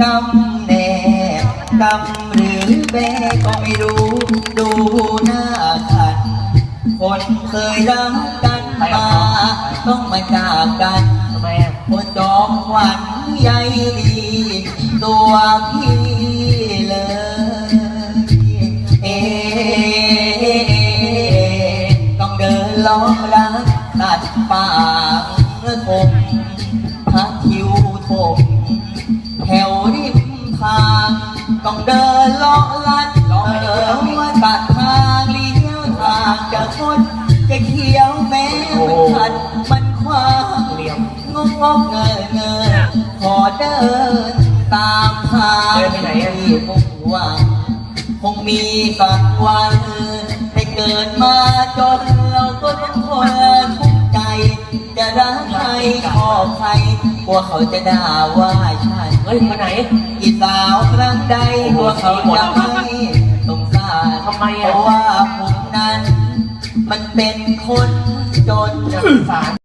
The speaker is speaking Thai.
กำแน่กำหรือแบก็ไม่รู้ ดูหน้าขันคนเคยรักกันมาต้องมาจากกันคนจอมขวัญใยดี ตัวพี่เลยเอต้องเดินล้อรักตัดปากคมพักคิวถมแถวริม ทางต้องเดินเลาะลัดเออว่าตัดทางเลี้ยวทางจะชนจะเขียวแม้มันขัดมันขวางเหลี่ยมงงงเงินเงินขอเดินตามทางเดินไปไหนอะที่มุ่งหวังคงมีสักวันได้เกิดมาจนเราก็ต้องคนทุกใจ จะรักใครชอบใครกลัวเขาจะด่าว่า ฉันเฮ้ยมาไหน อีสาวครั้งใดตัวเขาจะไม่สงสารทำไมเพอะ ราะว่าผมนั้น มันเป็นคนจนจะสาร